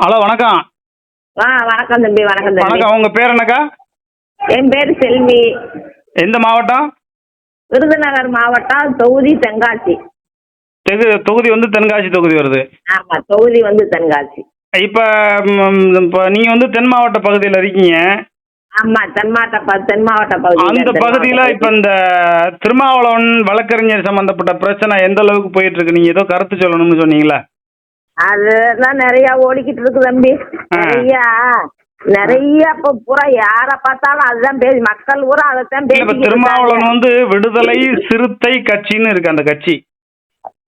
Hello வணக்கம். ஆ வணக்கம் தம்பி வணக்கம் தம்பி. வணக்கம். உங்க பேர் என்னக்கா? என் பேர் செல்வி. எந்த மாவட்டம்? விருதுநகர் மாவட்டம் தொகுதி தென்காசி. தெகு தொகுதி வந்து தென்காசி தொகுதி வருது. ஆமா தொகுதி வந்து தென்காசி. இப்போ இப்போ நீங்கள் வந்து தென் மாவட்ட பகுதியில் இருக்கீங்க. ஆமா தென் மாவட்ட தென் மாவட்ட பகுதி அந்த பகுதியில் இப்போ இந்த திருமாவளவன் வழக்கறிஞர் சம்பந்தப்பட்ட பிரச்சனை எந்த அளவுக்கு போயிட்டு இருக்கு? நீங்கள் ஏதோ கருத்து சொல்லணும்னு சொன்னீங்களே அதுதான் நிறைய ஓடிக்கிட்டு இருக்கு தம்பி. நிறைய. நிறைய இப்ப பூரா யார பார்த்தாலும் அதுதான் பேசி மக்கள் பூரா அதைத்தான் பேசி திருமாவளவன் வந்து விடுதலை சிறுத்தை கட்சின்னு இருக்கு அந்த கட்சி.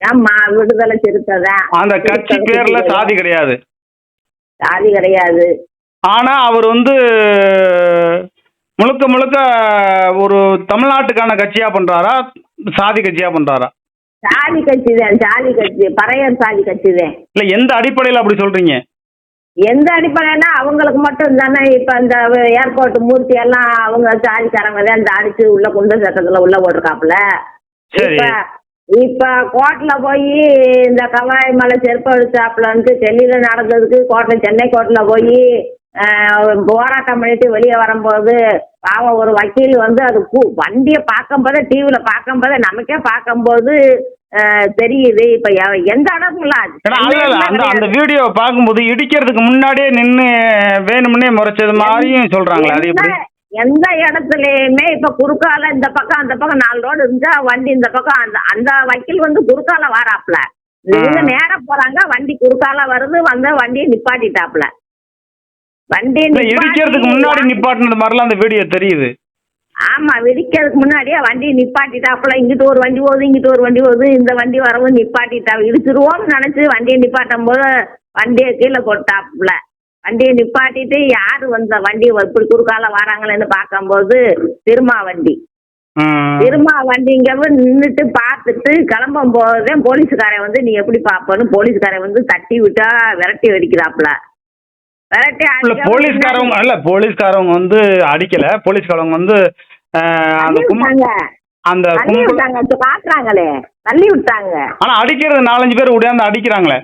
ஆமா விடுதலை சிறுத்தைதான் அந்த கட்சி பேர்ல சாதி கிடையாது. சாதி கிடையாது. ஆனா அவர் வந்து முழுக்க முழுக்க ஒரு தமிழ்நாட்டுக்கான கட்சியா பண்றாரா சாதி கட்சியா பண்றாரா? சாதி கட்சி தான் சாதி கட்சி பறையர் சாதி கட்சி தான் இல்ல எந்த அடிப்படையில் அப்படி சொல்றீங்க? எந்த அடிப்படைனா அவங்களுக்கு மட்டும் தானே இப்ப இந்த ஏர்போர்ட் மூர்த்தி எல்லாம் அவங்க சாதிக்காரங்க தான் இந்த அடிச்சு உள்ள குண்டு சட்டத்துல உள்ள போட்டிருக்காப்புல. இப்ப இப்ப கோர்ட்ல போய் இந்த கவாய் மலை செருப்பு அடிச்சாப்புலன்ட்டு டெல்லியில நடந்ததுக்கு கோர்ட்ல சென்னை கோர்ட்ல போய் போராட்டம் பண்ணிட்டு வெளியே வரும்போது பாவம் ஒரு வக்கீல் வந்து அது வண்டியை பார்க்கும்போதே டிவியில பார்க்கும்போதே நமக்கே பார்க்கும்போது தெரியுது. இப்ப எந்த இல்ல அந்த வீடியோ பார்க்கும்போது இடிக்கிறதுக்கு முன்னாடியே நின்னு வேணும்னே முறைச்சது மாதிரியும் சொல்றாங்களே அது எப்படி? எந்த- இடத்துலயுமே இப்ப குறுக்கால இந்த பக்கம் அந்த பக்கம் நாலு ரோடு இருந்தா வண்டி இந்த பக்கம் அந்த அந்த வக்கீல் வந்து குறுக்கால வாராப்ல. இவங்க ஆ. நேரா போறாங்க வண்டி குறுக்கால வருது வந்த வண்டியை நிப்பாட்டிட்டாப்ல. நிப்பாட்டி- இடிக்கிறதுக்கு முன்னாடி நிப்பாட்டினது மாதிரிலாம் அந்த வீடியோ தெரியுது. ஆமா வெடிக்கிறதுக்கு முன்னாடியே வண்டியை நிப்பாட்டிட்டாப்புல இங்கிட்டு ஒரு வண்டி போகுது இங்கிட்டு ஒரு வண்டி போகுது இந்த வண்டி வரவும் நிப்பாட்டிட்டா. இடிச்சிருவோம்னு நினைச்சு வண்டியை நிப்பாட்டும் போது வண்டியை கீழே போட்டாப்புல. வண்டியை நிப்பாட்டிட்டு யாரு வந்த வண்டி இப்படி குறுக்கால வராங்களேன்னு பார்க்கும்போது திருமா வண்டி. திருமா வண்டி இங்க நின்றுட்டு பார்த்துட்டு கிளம்பும் போதே போலீஸ்காரன் வந்து நீ எப்படி பாப்பன்னு போலீஸ்காரன் வந்து தட்டி விட்டா விரட்டி வெடிக்கிறாப்புல. இல்ல போலீஸ்காரவங்க இல்ல போலீஸ்காரவங்க வந்து அடிக்கல. போலீஸ்காரவங்க வந்து அந்த அந்த காட்டுறாங்களே தள்ளி விட்டாங்க. ஆனா அடிக்கிறது நாலஞ்சு பேர் உடையாந்து அடிக்கிறாங்களே.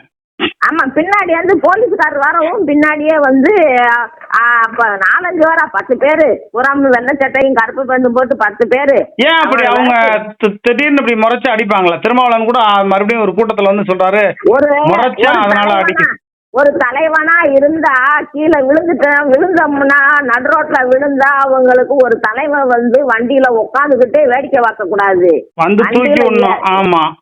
ஆமா பின்னாடி வந்து போலீஸ்காரர் வரவும் பின்னாடியே வந்து நாலஞ்சு பேரா பத்து பேரு. புறம் வெள்ளை சட்டையும் கருப்பு பந்து போட்டு பத்து பேரு. ஏன் அப்படி அவங்க திடீர்னு இப்படி முறைச்சு அடிப்பாங்களா? திருமாவளவன் கூட மறுபடியும் ஒரு கூட்டத்துல வந்து சொல்றாரு. ஒரு முறைச்சா அதனால தலைவனா- அடிக்க ஒரு தலைவனா இருந்தா கீழே விழுந்துட்டோம் விழுந்தோம்னா நடு ரோட்ல விழுந்தா அவங்களுக்கு ஒரு தலைவன் வந்து வண்டியில உட்காந்துக்கிட்டே வேடிக்கை பார்க்க கூடாது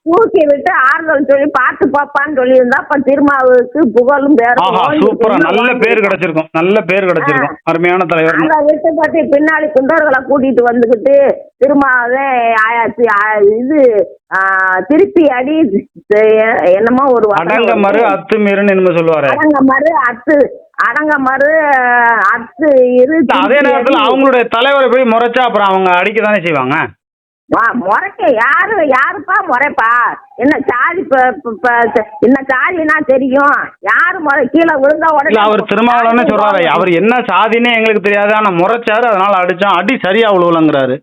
தூக்கி விட்டு ஆறுதல் சொல்லி பார்த்து பாப்பான்னு சொல்லியிருந்தா அப்ப திருமாவுக்கு புகழும் பேரும் நல்ல பேர் கிடைச்சிருக்கும். நல்ல பேர் கிடைச்சிருக்கும். அருமையான தலைவர். அதை விட்டு பத்தி பின்னாடி குண்டர்களை கூட்டிட்டு வந்துகிட்டு திரும்பவே ஆயாச்சு இது திருப்பி அடி என்னமோ ஒரு அடங்க மறு. அத்துமீறுன்னு என்னமோ சொல்லுவாரு மறு அத்து அடங்க மறு அத்து இரு அதே நேரத்துல. அவங்களுடைய தலைவரை போய் முறைச்சா அப்புறம் அவங்க அடிக்க தானே செய்வாங்க முறைக்க யாரு யாருப்பா முறைப்பா? என்ன சாதி என்ன சாதினா தெரியும். யாரு முறை கீழே விழுந்தா உடனே அவர் திருமாவளவனே சொல்றாரு. அவர் என்ன சாதினே எங்களுக்கு தெரியாது. ஆனா முறைச்சாரு அதனால அடிச்சோம். அடி சரியா விழுவலங்கிறாரு.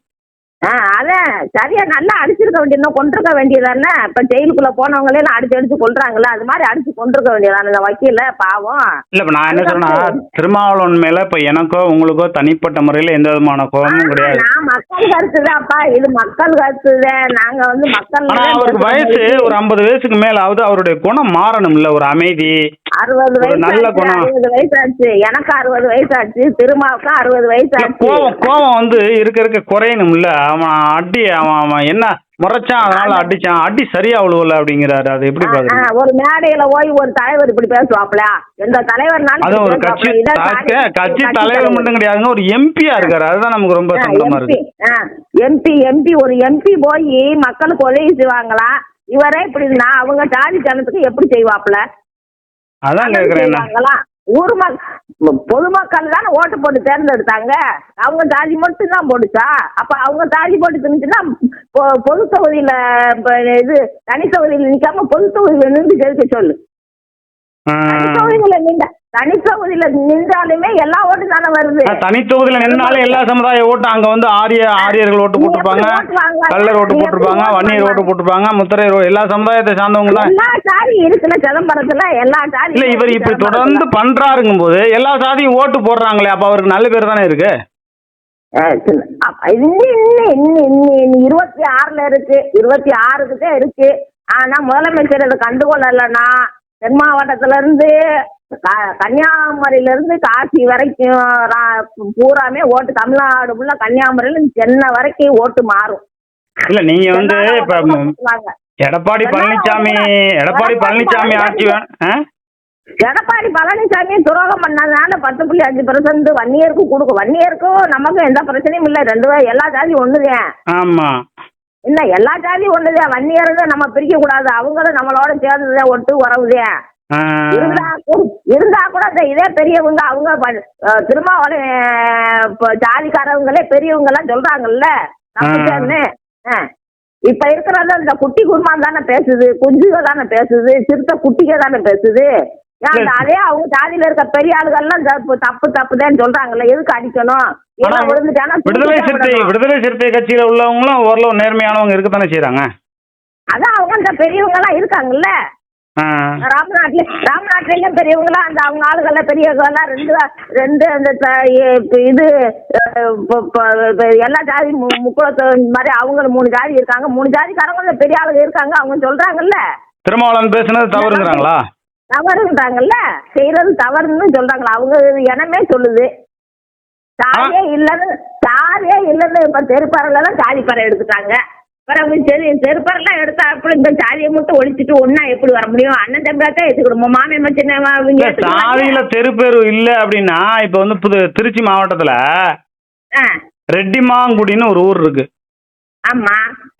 ஆ அதான் சரியா நல்லா அடிச்சிருக்க வேண்டியது கொண்டிருக்க வேண்டியதானே? இப்ப ஜெயிலுக்குள்ள போனவங்களே அடிச்சு அடிச்சு கொல்றாங்கல்ல அது மாதிரி அடிச்சு கொண்டிருக்க வேண்டியதானே இந்த வக்கீல பாவம். இல்ல இப்ப நான் என்ன சொல்றேன்னா திருமாவளவன் மேல இப்ப எனக்கோ உங்களுக்கோ தனிப்பட்ட முறையில எந்த விதமான கோபமும் கிடையாது. நான் மக்கள் கருத்துதான்ப்பா. இது மக்கள் கருத்துதான் நாங்க வந்து மக்கள் அவருக்கு வயசு ஒரு ஐம்பது வயசுக்கு மேல ஆகுது அவருடைய குணம் மாறணும்ல ஒரு அமைதி அறுபது வயசு நல்ல குணம். அறுபது வயசு ஆச்சு எனக்கு அறுபது வயசு ஆச்சு திருமாவுக்கும் அறுபது வயசு இல்ல, ஆச்சு கோவம் கோவம் வந்து இருக்க இருக்க குறையணும்ல. அவன் அடி அவன் அவன் என்ன முறைச்சான் அதனால அடிச்சான். அடி சரியா விழுவல அப்படிங்கிறாரு. அது எப்படி பாக்குறீங்க? ஒரு மேடையில போய் ஒரு தலைவர் இப்படி பேசுவாப்ல எந்த தலைவர்னாலும் அதுவும் ஒரு கட்சி கட்சி தலைவர். மட்டும் கிடையாதுங்க ஒரு எம்பியா இருக்காரு. அதுதான் நமக்கு ரொம்ப சங்கடமா இருக்கு எம்பி எம்பி ஒரு எம்பி போய் மக்களுக்கு உதவி செய்வாங்களா? இவரே இப்படி அவங்க ஜாதி ஜனத்துக்கு எப்படி செய்வாப்ல அதான் கேக்குறேன் ஊர் மக்கள் பொதுமக்கள் தானே ஓட்டு போட்டு தேர்ந்தெடுத்தாங்க. அவங்க ஜாதி மட்டும் தான் போட்டுச்சா? அப்ப அவங்க ஜாதி போட்டு திணிச்சுன்னா பொது தொகுதியில இது தனி தொகுதியில நிக்காம பொது தொகுதியில நின்று ஜெயிக்க சொல்லு தனி ம். தொகுதியில நின்ற தனித்தொகுதியில நின்றாலுமே எல்லா ஓட்டும் தானே வருது தனித்தொகுதியில நின்னாலும் எல்லா சமுதாய ஓட்டு அங்க வந்து ஆரிய ஆரியர்கள் ஓட்டு போட்டிருப்பாங்க? கல்லர் ஓட்டு போட்டிருப்பாங்க வன்னியர் ஓட்டு? போட்டிருப்பாங்க முத்திரையர் எல்லா சமுதாயத்தை சார்ந்தவங்க தான் எல்லா சாதி இருக்குல்ல சிதம்பரத்துல எல்லா சாதி இல்ல இவர் இப்படி. தொடர்ந்து பண்றாருங்கும் போது எல்லா சாதியும் ஓட்டு போடுறாங்களே அப்ப அவருக்கு நல்ல பேர் தானே இருக்கு இருபத்தி ஆறுல இருக்கு இருபத்தி ஆறுக்கு தான் இருக்கு ஆனா முதலமைச்சர் இதை கண்டுகொள்ளலைன்னா தென் மாவட்டத்துல இருந்து கன்னியாகுமரியில இருந்து காசி வரைக்கும் பூராமே ஓட்டு தமிழ்நாடு ஃபுல்லா கன்னியாகுமரியில இருந்து சென்னை வரைக்கும் ஓட்டு மாறும். இல்ல நீங்க வந்து இப்ப. எடப்பாடி பழனிசாமி எடப்பாடி பழனிசாமி ஆட்சி? எடப்பாடி பழனிசாமி துரோகம் பண்ணதுனால பத்து புள்ளி அஞ்சு பெர்சன்ட் வன்னியருக்கு கொடுக்கும். வன்னியருக்கும் நமக்கும் எந்த பிரச்சனையும் இல்லை. ரெண்டு எல்லா ஜாதியும் ஒண்ணுதான் ஆமா. இல்ல எல்லா ஜாதியும் ஒண்ணுதான் வன்னியர் நம்ம பிரிக்க கூடாது அவங்களும் நம்மளோட சேர்ந்துதான் ஒட்டு உறவுதான் ஆ. இருந்தா கூட- இருந்தா கூட இந்த இதே பெரியவங்க அவங்க ப- அஹ் திருமாவளவன் அஹ், இப்ப ஜாதிக்காரவங்களே பெரியவங்க எல்லாம் சொல்றாங்கல்ல இப்ப இருக்கிறது இந்த குட்டி குருமான் தானே பேசுது குஞ்சுக தானே பேசுது சிறுத்தை குட்டிக தானே பேசுது. அதே அவங்க ஜாதியில இருக்க பெரிய ஆளுகள்லாம் தப்பு தப்பு தப்புதான் சொல்றாங்கல்ல. எதுக்கு அடிக்கணும்? விடுதலை சிறுத்தை. விடுதலை சிறுத்தை கட்சியில உள்ளவங்களும் ஓரளவு நேர்மையானவங்க இருக்கத்தானே செய்றாங்க? அதான் அவங்க இந்த பெரியவங்க எல்லாம் இருக்காங்கல்ல. ஆ. ராம்நாட்ல ராம்நாட்லயும் பெரியவங்களா அந்த அவங்க ஆளுகள பெரியவங்களா ரெண்டு ரெண்டு அந்த இது எல்லா ஜாதி முக்குளத்து மாதிரி அவங்க மூணு ஜாதி இருக்காங்க. மூணு ஜாதிக்காரங்க பெரிய ஆளுங்க இருக்காங்க. அவங்க சொல்றாங்கல்ல. திருமாவளவன் பேசுனது தவறுங்கிறாங்களா? தவறுன்றாங்கல்ல? செய்யறது தவறுன்னு சொல்றாங்களா? அவங்க இனமே சொல்லுது. சாதியே இல்லைன்னு சாதியே இல்லைன்னு இப்ப தெருப்பறையில தான் சாதி பறை எடுத்துட்டாங்க. பிறகு சரி தெருப்பரெல்லாம் எடுத்தா அப்படி இந்த சாதியை மட்டும் ஒழிச்சிட்டு ஒண்ணா எப்படி வர முடியும்? அண்ணன் தம்பியாக்கா எடுத்துக்கணும் மாமே மச்சின. சாதியில தெருப்பேரு இல்ல அப்படின்னா இப்ப வந்து புது திருச்சி மாவட்டத்துல ரெட்டி மாங்குடின்னு ஒரு ஊர் இருக்கு. ஆமா.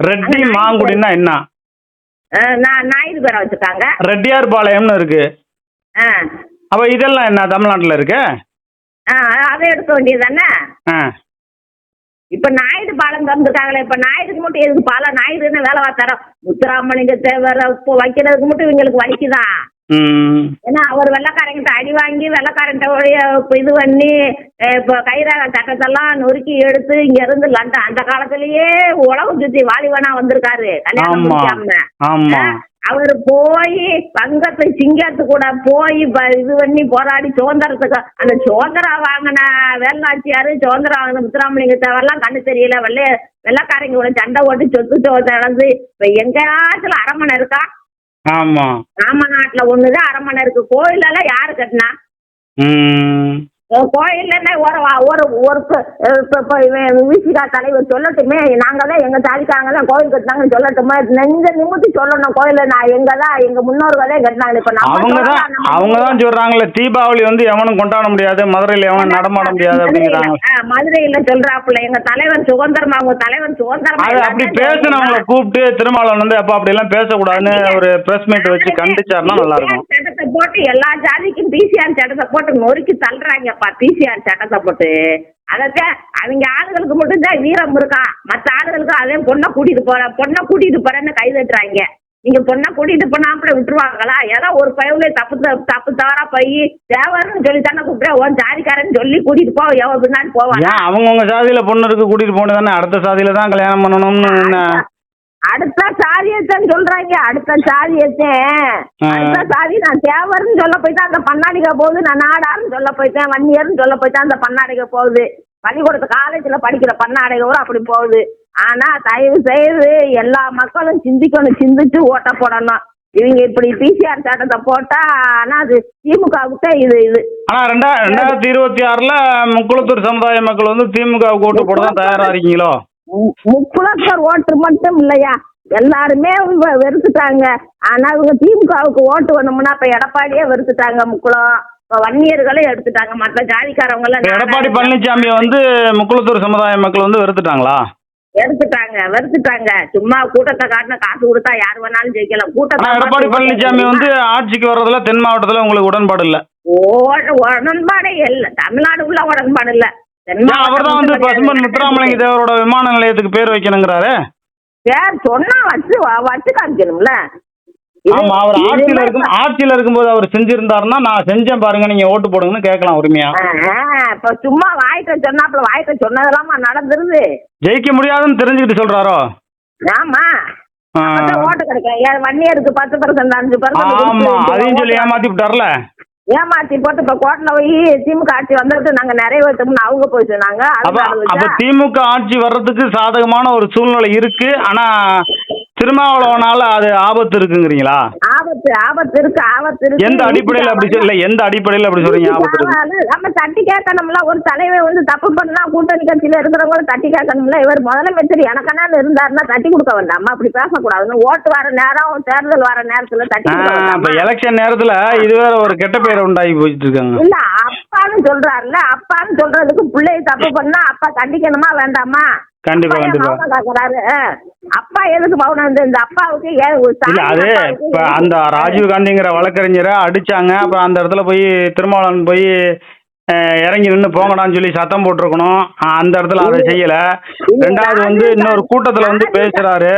ரெட்டி மாங்குடின்னா என்ன? நான் பேரை வச்சுட்டாங்க ரெட்டியார் பாளையம்னு இருக்கு. ஆ, அப்ப இதெல்லாம் என்ன தமிழ்நாட்டுல இருக்கு? ஆ, அதை எடுக்க வேண்டியது தானே ஆ. இப்ப நாயுடு பாலம் திறந்துருக்காங்களே இப்ப நாயுடுக்கு மட்டும் எதுக்கு பாலம் நாயுடுன்னு வேலை பார்த்தாரோ? முத்துராமலிங்க தேவர் இப்போ வைக்கிறதுக்கு மட்டும் இவங்களுக்கு வலிக்குதான். ஏன்னா அவர் வெள்ளக்காரங்கிட்ட அடி வாங்கி வெள்ளக்காரன்ட்ட இது பண்ணி இப்போ கைரக சட்டத்தெல்லாம் நொறுக்கி எடுத்து இங்க இருந்து லண்டன் அந்த காலத்திலேயே உலகம் சுத்தி வாலிபனா வந்திருக்காரு கல்யாணம் அவர் போய் வங்கத்து சிங்கத்து கூட போய் இது பண்ணி போராடி சுதந்திரத்துக்கு அந்த சுதந்திரம் வாங்கின வேலாட்சியாரு சுதந்திரம் வாங்கின முத்துராமலிங்க தேவரெல்லாம் கண்ணு தெரியல வெள்ளைய வெள்ளக்காரங்க கூட சண்டை ஓட்டு சொத்து சோத்து நடந்து இப்ப எங்கேயாச்சும் அரமனை இருக்கா? ஆமா. ராமநாட்டுல ஒண்ணுதான் அரமனை இருக்கு கோயில் எல்லாம் யாரு கட்டினா? ம். கோயில்ல ஒரு ஒரு ஒரு விசிகா தலைவர் சொல்லட்டுமே நாங்க தான் எங்க தாலிக்காரங்க தான் கோயில் கட்டினாங்கன்னு சொல்லட்டுமே நெஞ்ச நிமித்தி சொல்லணும் கோயில நான் எங்க தான் எங்க முன்னோர்களே கட்டினாங்க. இப்ப அவங்க தான் அவங்க தான் சொல்றாங்கல்ல தீபாவளி வந்து எவனும் கொண்டாட முடியாது மதுரையில எவனும் நடமாட முடியாது அப்படிங்கிறாங்க. மதுரையில சொல்றாப்புல எங்க தலைவர் சுதந்திரமா உங்க தலைவர் சுதந்திரமா அப்படி பேசுனவங்கள கூப்பிட்டு திருமாவளவன் வந்து அப்ப அப்படி எல்லாம் பேசக்கூடாதுன்னு ஒரு பிரஸ் மீட் வச்சு கண்டிச்சாருன்னா நல்லா இருக்கும். போட்டு எல்லா ஜாதிக்கும் பிசிஆர் சட்டத்தை போட்டு நொறுக்கி தள்ளுறாங்கப்பா பிசிஆர் சட்டத்தை போட்டு. அதத்தான் அவங்க ஆளுகளுக்கு மட்டும் தான் வீரம் இருக்கா? மற்ற ஆளுகளுக்கு அதே பொண்ணை கூட்டிட்டு போற பொண்ணை கூட்டிட்டு போறேன்னு கை தட்டுறாங்க நீங்க பொண்ணை கூட்டிட்டு போனாப்புல விட்டுருவாங்களா? ஏதோ ஒரு பயவுல தப்பு தப்பு தவறா போய் தேவர்னு சொல்லி தானே கூப்பிட்டு உன் ஜாதிக்காரன்னு சொல்லி கூட்டிட்டு போ எவ்வளவு பின்னாடி போவாங்க அவங்கவுங்க சாதியில பொண்ணு இருக்கு கூட்டிட்டு போனதானே அடுத்த சாதியில தான் கல்யாணம் பண்ணணும்னு என்ன? அடுத்த சாதியத்தான் சொல்றாங்க அடுத்த சாதியத்தை ஆ. அடுத்த சாதி நான் தேவர்னு சொல்ல போயிட்டேன் அந்த பன்னாடிக போகுது நான் நாடார்னு சொல்ல போயிட்டேன் வன்னியர்னு சொல்ல போயிட்டேன் அந்த பன்னாடிக போகுது. பள்ளிக்கூடத்து காலேஜ்ல படிக்கிற பன்னாடிக கூட அப்படி போகுது. ஆனா தயவு செய்து எல்லா மக்களும் சிந்திக்கணும் சிந்திச்சு ஓட்ட போடணும். இவங்க இப்படி பிசிஆர் சட்டத்தை போட்டா ஆனா அது திமுகவுக்கு இது இது. ஆனா ரெண்டா ரெண்டாயிரத்தி இருபத்தி ஆறுல முக்குளத்தூர் சமுதாய மக்கள் வந்து திமுக ஓட்டு போட தான் தயாரா இருக்கீங்களோ? மு- முக்குளத்தூர் ஓட்டு மட்டும் இல்லையா? எல்லாருமே வெறுத்துட்டாங்க. ஆனா இவங்க திமுகவுக்கு ஓட்டு வேணும்னா இப்ப எடப்பாடியே வெறுத்துட்டாங்க முக்குளம். இப்ப வன்னியர்களே எடுத்துட்டாங்க. மற்ற ஜாதிக்காரவங்க எல்லாம் எடப்பாடி பழனிசாமி வந்து முக்குளத்தூர் சமுதாய மக்கள் வந்து வெறுத்துட்டாங்களா? எடுத்துட்டாங்க வெறுத்துட்டாங்க. சும்மா கூட்டத்தை காட்டின காசு கொடுத்தா யார் வேணாலும் ஜெயிக்கலாம். கூட்டத்தை எடப்பாடி பழனிசாமி வந்து ஆட்சிக்கு வர்றதுல தென் மாவட்டத்துல உங்களுக்கு உடன்பாடு இல்ல. உடன்பாடே இல்ல. தமிழ்நாடு உள்ள உடன்பாடு இல்ல. அவர் தான் வந்து பசுமன் முத்துராமலிங்க தேவரோட விமான நிலையத்துக்கு பேர் வைக்கணுங்கிறாரு? பேர் சொன்னா வச்சு வச்சு காமிக்கணும்ல. ஆமா அவர் ஆட்சியில இருக்கும் ஆட்சியில இருக்கும்போது அவர் செஞ்சிருந்தாருன்னா நான் செஞ்சேன் பாருங்க நீங்க ஓட்டு போடுங்கன்னு கேட்கலாம் உரிமையா. இப்ப சும்மா வாய்ட்ட சொன்னாப்புல வாய்ட்ட சொன்னதெல்லாமா நடந்துருது? ஜெயிக்க முடியாதுன்னு தெரிஞ்சுக்கிட்டு சொல்றாரோ? ஆமா. ஓட்டு கிடைக்கும். ஏன் வன்னியருக்கு பத்து பர்சன்ட் அஞ்சு ஆமா அதையும் சொல்லி பர்சன்ட் ஏமாத்தி விட்டார்ல ஏமாத்தி போட்டு இப்ப கோட்ல போய் திமுக ஆட்சி வந்ததுக்கு நாங்க நிறைவேற்றோம்னு அவங்க போய் சொன்னாங்க அப்ப? திமுக ஆட்சி வர்றதுக்கு சாதகமான ஒரு சூழ்நிலை இருக்கு ஆனா திருமாவளவனால அது ஆபத்து இருக்குங்கிறீங்களா? ஆபத்து ஆபத்து இருக்கு ஆபத்து இருக்கு. எந்த அடிப்படையில அப்படி சொல்ல எந்த அடிப்படையில அப்படி சொல்றீங்க ஆபத்து இருக்கு? நம்ம தட்டி கேட்கணும்ல ஒரு தலைவர் வந்து தப்பு பண்ணா கூட்டணி கட்சியில இருக்கிறவங்க தட்டி கேட்கணும்ல இவர் முதலமைச்சர் எனக்கெல்லாம் இருந்தாருன்னா தட்டி கொடுக்க வேண்டாமா. அப்படி பேசக்கூடாதுன்னு ஓட்டு வர நேரம் தேர்தல் வர நேரத்துல தட்டி இப்ப? எலெக்ஷன் நேரத்துல இது வேற ஒரு கெட்ட பேரை உண்டாகி போயிட்டு இருக்காங்க இல்ல அப்பான்னு சொல்றாருல அப்பான்னு சொல்றதுக்கு பிள்ளைய தப்பு பண்ணா அப்பா கண்டிக்கணுமா வேண்டாமா? கண்டிப்பா கண்டிப்பா. அப்பா எதுக்கு மௌனம் இந்த இந்த அப்பாவுக்கு ஏன் அது இப்ப அந்த ராஜீவ் காந்திங்கிற வழக்கறிஞரை அடிச்சாங்க. அப்புறம் அந்த இடத்துல போய் திருமாவளவன் போய் இறங்கி நின்று போங்கடான்னு சொல்லி சத்தம் போட்டிருக்கணும். அந்த இடத்துல அதை செய்யல. ரெண்டாவது வந்து இன்னொரு கூட்டத்துல வந்து பேசுறாரு.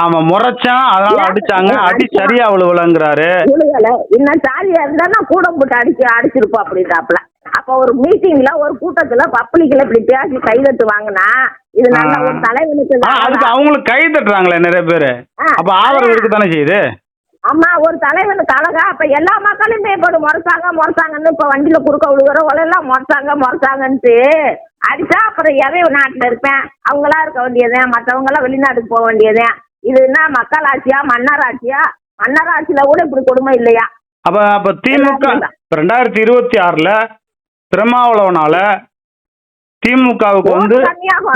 அவன் முறைச்சான் அதனால அடிச்சாங்க. அடி? சரியா விழுவலங்கிறாரு இன்னும் சாலியா இருந்தா கூட போட்டு அடிச்சு அடிச்சிருப்போம் அப்படின்றாப்ல அப்ப ஒரு மீட்டிங்ல ஒரு கூட்டத்துல பப்ளிக்ல இப்படி பேசி கைதட்டு வாங்கினா இது நல்ல. ஒரு தலைவனுக்கு அதுக்கு. அவங்களுக்கு கை தட்டுறாங்களே நிறைய பேரு. அப்ப ஆதரவு இருக்கு தானே செய்யுது? ஆமா ஒரு தலைவனுக்கு அழகா அப்ப எல்லா மக்களும் மேம்படு முறைச்சாங்க முறைச்சாங்கன்னு இப்ப வண்டியில குறுக்க விழுகிறவங்க எல்லாம் முறைச்சாங்க முறைச்சாங்கன்ட்டு அடிச்சா அப்புறம் எவை நாட்டுல இருப்பேன். அவங்களா இருக்க வேண்டியதேன் மத்தவங்க எல்லாம் வெளிநாட்டுக்கு போக வேண்டியதேன் இது என்ன மக்களாட்சியா மன்னராட்சியா மன்னராட்சியில கூட இப்படி கொடுமை இல்லையா? அப்ப அப்ப திமுக ரெண்டாயிரத்தி இருபத்தி ஆறுல திருமாவளவனால திமுகவுக்கு வந்து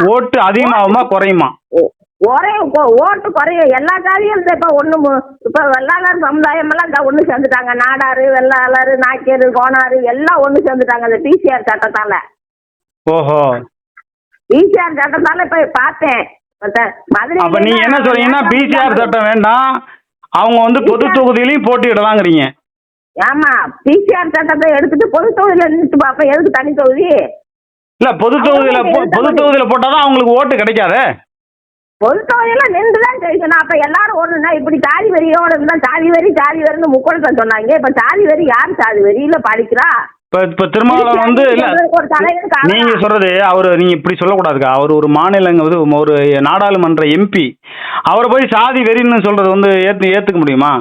ஓட்டு அதிகமாகுமா குறையுமா? ஒரே ஓட்டு குறையும். எல்லா ஜாதியும் இந்த இப்ப மு- இப்ப வெள்ளாளர் சமுதாயம் எல்லாம் இந்த ஒண்ணு சேர்ந்துட்டாங்க. நாடாரு வெள்ளாளர் நாக்கியர் கோனாரு எல்லாம் ஒண்ணு சேர்ந்துட்டாங்க இந்த பிசிஆர் சட்டத்தால. ஓஹோ. பிசிஆர் சட்டத்தால இப்ப பார்த்தேன். அப்ப நீங்க என்ன சொல்றீங்கன்னா பிசிஆர் சட்டம் வேண்டாம். அவங்க வந்து பொது தொகுதியிலையும் போட்டியிடலாங்கிறீங்க. ஆமா பிசிஆர் சட்டத்தை எடுத்துட்டு பொது தொகுதியில நின்று பாப்ப எதுக்கு தனி தொகுதி? இல்ல பொது தொகுதியில பொது தொகுதியில போட்டாதான் அவங்களுக்கு ஓட்டு கிடைக்காதே? பொது தொகுதியில நின்று தான் ஜெயிக்கணும். அப்ப எல்லாரும் ஒண்ணுன்னா இப்படி சாதி வெறியோட இருந்தா சாதி வெறி சாதி வெறின்னு முக்கோணத்தை சொன்னாங்க. இப்ப சாதி வெறி யார் சாதி வெறி இல்ல படிக்கிறா இப்ப திருமாவளவன் வந்து நீங்க சொல்றது அவரு நீங்க இப்படி சொல்லக்கூடாதுக்கா. அவர் ஒரு மாநிலங்க ஒரு நாடாளுமன்ற எம்பி. அவரை போய் சாதி வெறின்னு சொல்றது வந்து ஏத்து ஏத்துக்க முடியுமா?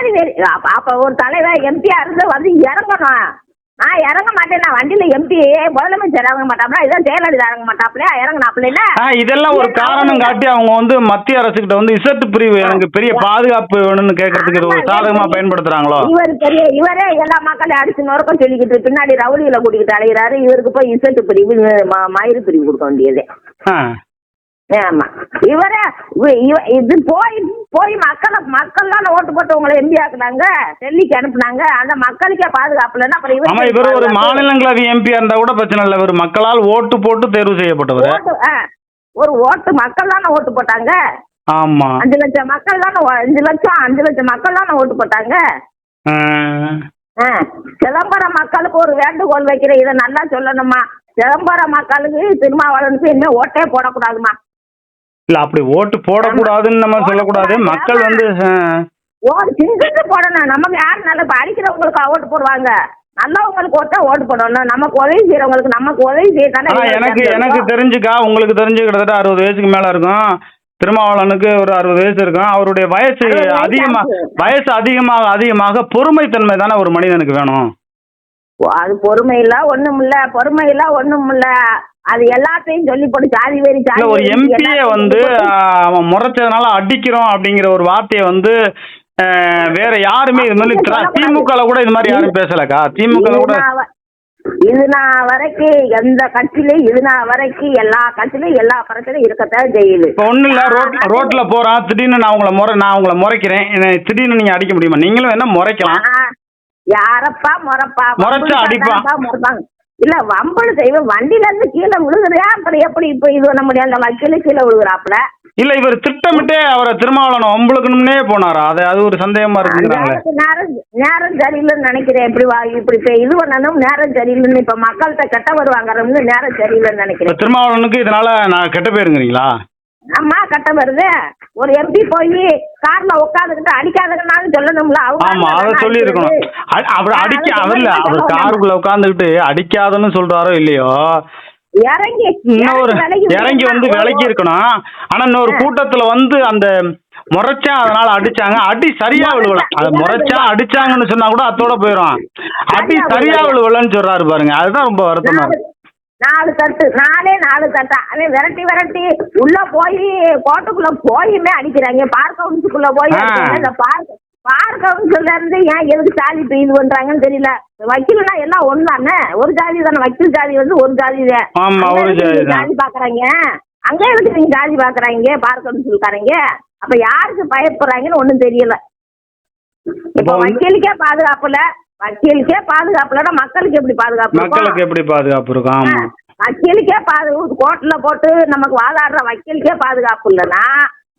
சாதி வெறி. அப்ப ஒரு தலைவர் எம்பியா இருந்து வந்து இறங்கணும். நான் இறங்க மாட்டேன். நான் வண்டியில எம்பி முதலமைச்சர் இறங்க மாட்டாப்ல இதான் ஜெயலலிதா இறங்க மாட்டாப்லையா இறங்கினாப்ல இல்ல. இதெல்லாம் ஒரு காரணம் காட்டி அவங்க வந்து மத்திய அரசுகிட்ட வந்து இசட்டு பிரிவு எனக்கு பெரிய பாதுகாப்பு வேணும்னு கேட்கறதுக்கு இது ஒரு சாதகமா பயன்படுத்துறாங்களோ? இவர் பெரிய இவரே எல்லா மக்களையும் அடிச்சு நொறுக்கம் சொல்லிக்கிட்டு பின்னாடி ரவுடியில கூட்டிக்கிட்டு அலைகிறாரு இவருக்கு போய் இசட்டு பிரிவு மயிறு பிரிவு கொடுக்க வேண்டியது. ஆமா. இவரே இவ- இவ- இது போய் போய் மக்களை மக்கள் தானே ஓட்டு போட்டு உங்களை எம்பி ஆக்குனாங்க டெல்லிக்கு அனுப்புனாங்க. அந்த மக்களுக்கே பாதுகாப்பு இல்லைன்னா அப்புறம் இவர் ஒரு? மாநிலங்களவை எம்பியா இருந்தா கூட பிரச்சனை இல்லை. இவர் மக்களால் ஓட்டு போட்டு தேர்வு செய்யப்பட்டவர். ஒரு ஓட்டு மக்கள் தானே ஓட்டு போட்டாங்க. ஆமா. அஞ்சு லட்சம் மக்கள் தானே அஞ்சு லட்சம் அஞ்சு லட்சம் மக்கள் தானே ஓட்டு போட்டாங்க. சிதம்பரம் மக்களுக்கு ஒரு வேண்டுகோள் வைக்கிறேன். இதை நல்லா சொல்லணுமா? சிதம்பரம் மக்களுக்கு திருமாவளவனுக்கு இனிமே ஓட்டே போடக்கூடாதுமா? இல்ல அப்படி ஓட்டு போடக்கூடாதுன்னு நம்ம சொல்லக்கூடாது. மக்கள் வந்து. ஓட்டு சிந்திச்சு போடணும்? நமக்கு யார் நல்ல அடிக்கிறவங்களுக்கு ஓட்டு போடுவாங்க? நல்லவங்களுக்கு ஓட்டா ஓட்டு போடணும். நமக்கு உதவி செய்யறவங்களுக்கு நமக்கு உதவி ஆனா எனக்கு எனக்கு தெரிஞ்சுக்கா உங்களுக்கு தெரிஞ்சு கிட்டத்தட்ட அறுபது வயசுக்கு மேல இருக்கும். திருமாவளவனுக்கு ஒரு அறுபது வயசு இருக்கும். அவருடைய வயசு அதிகமா. வயசு அதிகமாக அதிகமாக பொறுமைத்தன்மை தானே ஒரு மனிதனுக்கு வேணும். அது பொறுமை இல்ல ஒண்ணும் இல்ல பொறுமை இல்ல ஒண்ணும் இல்ல அது எல்லாத்தையும் சொல்லி போட்டு சாதி வேறி சாதி ஒரு எம்பிய வந்து அவன் முறைச்சதுனால அடிக்கிறோம் அப்படிங்கிற ஒரு வார்த்தையை வந்து வேற யாருமே இது மாதிரி திரா- திமுகல கூட இது மாதிரி யாரும் பேசலக்கா? திமுக கூட இது நான் வரைக்கும் எந்த கட்சியிலயும் இது நான் வரைக்கும் எல்லா கட்சியிலும் எல்லா பிரச்சனையும் இருக்கத்தான் செய்யுது. இப்ப ஒண்ணும் இல்ல ரோட்ல போறான் திடீர்னு நான் உங்களை முறை நான் உங்களை முறைக்கிறேன் திடீர்னு நீங்க அடிக்க முடியுமா? நீங்களும் என்ன முறைக்கலாம். யாரப்பா முறப்பா? முறைச்சா. முறைப்பாங்க. இல்ல வம்பளு செய்வேன் வண்டியில இருந்து கீழே விழுகுறியா? அப்புறம் எப்படி இப்ப இது பண்ண முடியும்? அந்த வக்கீல கீழே விழுகுறாப்புல. இல்ல இவர் திட்டமிட்டே அவரை திருமாவளவன் ஒம்பளுக்கணும்னே போனாரா? அது அது ஒரு சந்தேகமா நேரத்துக்கு நேரம் நேரம் சரியில்லைன்னு நினைக்கிறேன். எப்படி வா இப்படி இப்ப இது பண்ணணும் நேரம் சரியில்லைன்னு இப்ப மக்கள்கிட்ட கெட்ட வருவாங்க நேரம் சரியில்லைன்னு நினைக்கிறேன். திருமாவளவனுக்கு இதனால நான் கெட்ட பேருங்கிறீங்களா? அம்மா கட்ட வருது. ஒரு எம்பி போய் கார்ல உட்காந்துக்கிட்டு அடிக்காதனாலும் சொல்லணும்ல ஆமா அதை சொல்லி. இருக்கணும். அவர் அடிக்க அதை அவர். காருக்குள்ள உட்காந்துக்கிட்டு அடிக்காதன்னு சொல்றாரோ இல்லையோ? இறங்கி இன்னொரு இறங்கி வந்து விலகி விலகி இருக்கணும். ஆனா இன்னொரு கூட்டத்துல வந்து அந்த முறைச்சா அதனால அடிச்சாங்க. அடி சரியா விழுவல அது முறைச்சா அடிச்சாங்கன்னு சொன்னா கூட அத்தோட போயிடும் அடி சரியா விழுவலன்னு சொல்றாரு பாருங்க. அதுதான் ரொம்ப வருத்தமா இருக்கு. நாலு தட்டு நாலே நாலு தட்டா? அவன் விரட்டி விரட்டி. உள்ள போய் கோட்டுக்குள்ள போயுமே அடிக்கிறாங்க. பார்க் ஹவுஸுக்குள்ள போய். இந்த பார்க் பார்க் ஹவுஸ்ல இருந்து ஏன் எதுக்கு இப்ப இது பண்றாங்கன்னு தெரியல. வக்கீல்னா எல்லாம் ஒண்ணு தானே ஒரு ஜாதி தானே. வக்கீல் ஜாதி வந்து ஒரு ஜாதி ஜாதி. ஜாதி பாக்குறாங்க? அங்க எதுக்கு நீங்க ஜாதி பாக்குறாங்க? பார்க் ஹவுஸ்காரங்க அப்ப யாருக்கு பயப்படுறாங்கன்னு ஒண்ணும் தெரியல. இப்ப வக்கீலுக்கே பாதுகாப்பு இல்ல வக்கீலுக்கே பாதுகாப்பு இல்லைன்னா மக்களுக்கு எப்படி பாதுகாப்பு? மக்களுக்கு எப்படி பாதுகாப்பு இருக்கும்? ஆமா. வக்கீலுக்கே பாதுகாப்பு கோர்ட்ல போட்டு நமக்கு வாதாடுற வக்கீலுக்கே பாதுகாப்பு இல்லைன்னா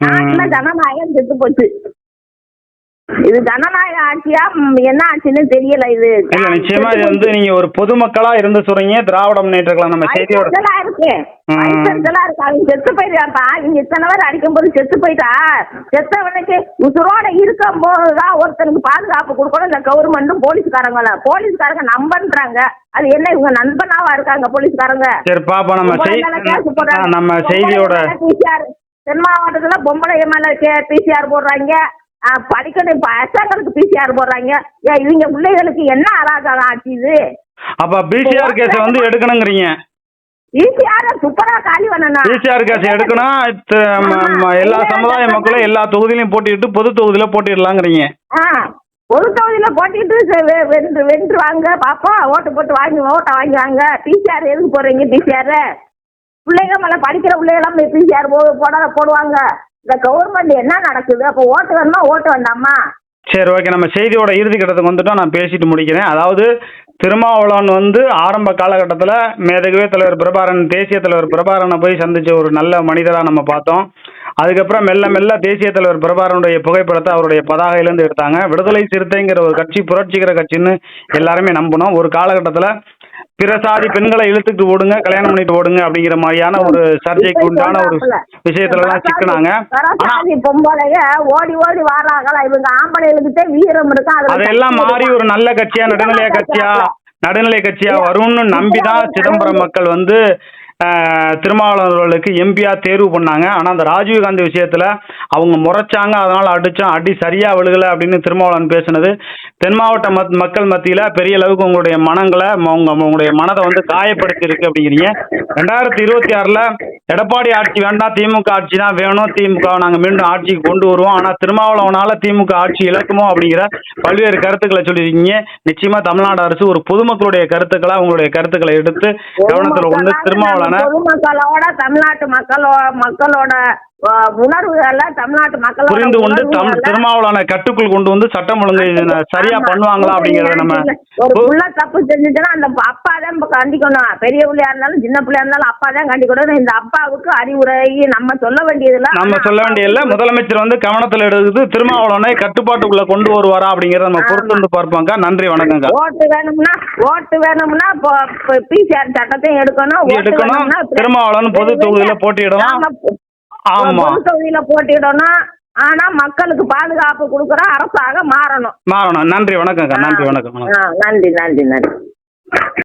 நாட்டுல ஜனநாயகம் செத்து போச்சு. இது ஜனநாயக ஆட்சியா? என்ன ஆட்சின்னு தெரியல இது. நிச்சயமா இது வந்து நீங்க ஒரு பொதுமக்களா இருந்து சொல்றீங்க திராவிட முன்னேற்ற கழகம் நம்ம செய்தியோட இருக்கு. அவங்க செத்து போயிட்டாப்பா இங்க இத்தனை பேர் அடிக்கும் போது செத்து போயிட்டா? செத்தவனுக்கு உசுரோட இருக்கும் போதுதான் ஒருத்தனுக்கு பாதுகாப்பு கொடுக்கணும். இந்த கவர்மெண்ட்டும் போலீஸ்காரங்கள. போலீஸ்காரங்க நம்பன்றாங்க. அது என்ன இவங்க நண்பனாவா இருக்காங்க போலீஸ்காரங்க? சரி பாப்பா நம்ம நம்ம பொம்பளை செய்தியோட தென் மாவட்டத்துல பொம்பளை மேல பிசிஆர் போடுறாங்க. ஆ, படிக்கணும். பசங்களுக்கு பிசிஆர் போடுறாங்க. ஏன் இவங்க பிள்ளைகளுக்கு என்ன அராஜகம் ஆச்சு இது அப்ப பிசிஆர் கேஸ வந்து எடுக்கணுங்கிறீங்க. பிசிஆர் சூப்பரா காலி பண்ணணும். பிசிஆர் கேஸ் எடுக்கணும் எல்லா சமுதாய மக்களும் எல்லா தொகுதியிலையும் போட்டிட்டு பொது தொகுதியில போட்டிடலாங்கிறீங்க ஒரு தொகுதியில போட்டிட்டு செ- வெ- வென்று வென்றுவாங்க. பாப்போம். ஓட்டு போட்டு வாங்கி ஓட்டை வாங்குவாங்க. பிசிஆர் எதுக்கு போடுறீங்க? பிசிஆர் பிள்ளைங்க மேல படிக்கிற பிள்ளைகளாம் பிசிஆர் போட போடுவாங்க. இந்த கவர்மெண்ட் என்ன நடக்குது? அப்போ ஓட்டு வேணுமா ஓட்டு வேண்டாமா சரி ஓகே நம்ம செய்தியோட இறுதி கட்டத்துக்கு வந்துட்டோம். நான் பேசிட்டு முடிக்கிறேன். அதாவது திருமாவளவன் வந்து ஆரம்ப காலகட்டத்தில் மேதகவே தலைவர் பிரபாரன் தேசிய தலைவர் பிரபாரனை போய் சந்திச்ச ஒரு நல்ல மனிதராக நம்ம பார்த்தோம். அதுக்கப்புறம் மெல்ல மெல்ல தேசிய தலைவர் பிரபாரனுடைய புகைப்படத்தை அவருடைய பதாகையிலேருந்து எடுத்தாங்க. விடுதலை சிறுத்தைங்கிற ஒரு கட்சி புரட்சிகர கட்சின்னு எல்லாருமே நம்பினோம். ஒரு காலகட்டத்தில் பிற சாதி பெண்களை இழுத்துட்டு ஓடுங்க கல்யாணம் பண்ணிட்டு ஓடுங்க அப்படிங்கிற மாதிரியான ஒரு சர்ச்சைக்கு உண்டான ஒரு விஷயத்துலலாம் சிக்கினாங்க. ஆனா வரசாதி பொம்பளைங்க ஓடி ஓடி வர்றாங்களா இவங்க ஆம்பளைகளுக்கு வீரம் இருக்கும் அதுல அதெல்லாம் மாறி. ஒரு நல்ல கட்சியா நடுநிலைய கட்சியா நடுநிலை கட்சியா வரும்னு நம்பி தான் சிதம்பரம் மக்கள் வந்து திருமாவளவர்களுக்கு எம்பியாக தேர்வு பண்ணாங்க. ஆனால் அந்த ராஜீவ்காந்தி விஷயத்தில் அவங்க முறைச்சாங்க. அதனால் அடித்தோம் அடி சரியாக விழுகலை அப்படின்னு திருமாவளவன் பேசினது. தென் மாவட்ட மத்- மக்கள் மத்தியில் பெரிய அளவுக்கு உங்களுடைய மனங்களை ம- உங்க உங்களுடைய மனதை வந்து காயப்படுத்தியிருக்கு அப்படிங்கிறீங்க. ரெண்டாயிரத்தி இருபத்தி ஆறில் எடப்பாடி ஆட்சி வேண்டாம் திமுக ஆட்சி தான் வேணும். திமுக நாங்கள் மீண்டும் ஆட்சிக்கு கொண்டு வருவோம். ஆனால் திருமாவளவனால் திமுக ஆட்சி இழக்குமோ அப்படிங்கிற பல்வேறு கருத்துக்களை சொல்லியிருக்கீங்க. நிச்சயமாக தமிழ்நாடு அரசு ஒரு பொதுமக்களுடைய கருத்துக்களை உங்களுடைய கருத்துக்களை எடுத்து கவனத்தில் கொண்டு திருமாவளவன் பொதுமக்களோட தமிழ்நாட்டு மக்களோட மக்களோட அஹ், உணர்வுகளை தமிழ்நாட்டு மக்களோட புரிந்து கொண்டு தம் உணர்வுகளை- திருமாவளவனை கட்டுக்குள் கொண்டு வந்து சட்டம் ஒழுங்கு சரியா. பண்ணுவாங்களா அப்படிங்கறத நம்ம ஒரு புள்ள தப்பு செஞ்சுச்சுன்னா அந்த அப்பா தான் கண்டிக்கணும். பெரிய பிள்ளையா இருந்தாலும் சின்ன பிள்ளையா இருந்தாலும் அப்பா தான் கண்டிக்கணும். இந்த அப்பாவுக்கு அறிவுரை நம்ம சொல்ல வேண்டியதுல நம்ம சொல்ல வேண்டிய இல்ல முதலமைச்சர் வந்து கவனத்துல எடுத்து திருமாவளவனை கட்டுப்பாட்டுக்குள்ள கொண்டு வருவாரா அப்படிங்கறத நம்ம பொறுத்து வந்து பார்ப்போம்க்கா. நன்றி வணக்கம்க்கா. ஓட்டு வேணும்னா ஓட்டு வேணும்னா பிசிஆர் சட்டத்தையும் எடுக்கணும். எடுக்கணும். திருமாவளவன் பொது தொகுதியில ஆமா பொது தொகுதியில போட்டிடணும் ஆனா மக்களுக்கு பாதுகாப்பு கொடுக்குற அரசாக மாறணும். மாறணும். நன்றி வணக்கம்க்கா. நன்றி வணக்கம் வணக்கம். நன்றி நன்றி நன்றி.